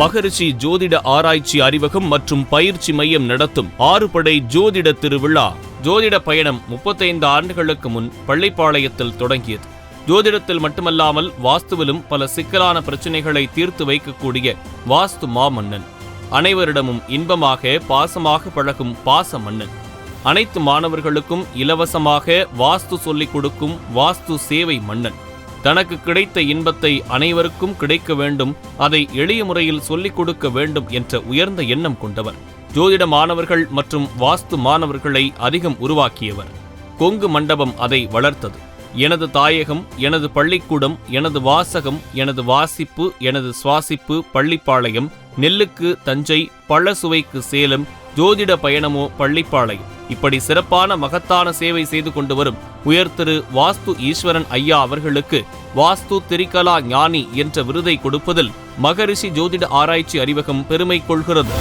மகரிஷி ஜோதிட ஆராய்ச்சி அறிவகம் மற்றும் பயிற்சி மையம் நடத்தும் ஆறுபடை ஜோதிட திருவிழா. ஜோதிட பயணம் முப்பத்தைந்து ஆண்டுகளுக்கு முன் பள்ளிப்பாளையத்தில் தொடங்கியது. ஜோதிடத்தில் மட்டுமல்லாமல் வாஸ்துவிலும் பல சிக்கலான பிரச்சனைகளை தீர்த்து வைக்கக்கூடிய வாஸ்து மாமன்னன். அனைவரிடமும் இன்பமாக பாசமாக பழகும் பாச மன்னன். அனைத்து மாணவர்களுக்கும் இலவசமாக வாஸ்து சொல்லிக் கொடுக்கும் வாஸ்து சேவை மன்னன். தனக்கு கிடைத்த இன்பத்தை அனைவருக்கும் கிடைக்க வேண்டும் அதை எளிய முறையில் சொல்லிக் கொடுக்க வேண்டும் என்ற உயர்ந்த எண்ணம் கொண்டவர். ஜோதிட மாணவர்கள் மற்றும் வாஸ்து மாணவர்களை அதிகம் உருவாக்கியவர். கொங்கு மண்டபம் அதை வளர்த்தது. எனது தாயகம் எனது பள்ளிக்கூடம் எனது வாசகம் எனது வாசிப்பு எனது சுவாசிப்பு பள்ளிப்பாளையம் நெல்லுக்கு தஞ்சை பழசுவைக்கு சேலம் ஜோதிட பயணமோ பள்ளிப்பாளையம். இப்படி சிறப்பான மகத்தான சேவை செய்து கொண்டு வரும் உயர் திரு வாஸ்து ஈஸ்வரன் ஐயா அவர்களுக்கு வாஸ்து திரிகலா ஞானி என்ற விருதை கொடுப்பதில் மகரிஷி ஜோதிட ஆராய்ச்சி அறிவகம் பெருமை கொள்கிறது.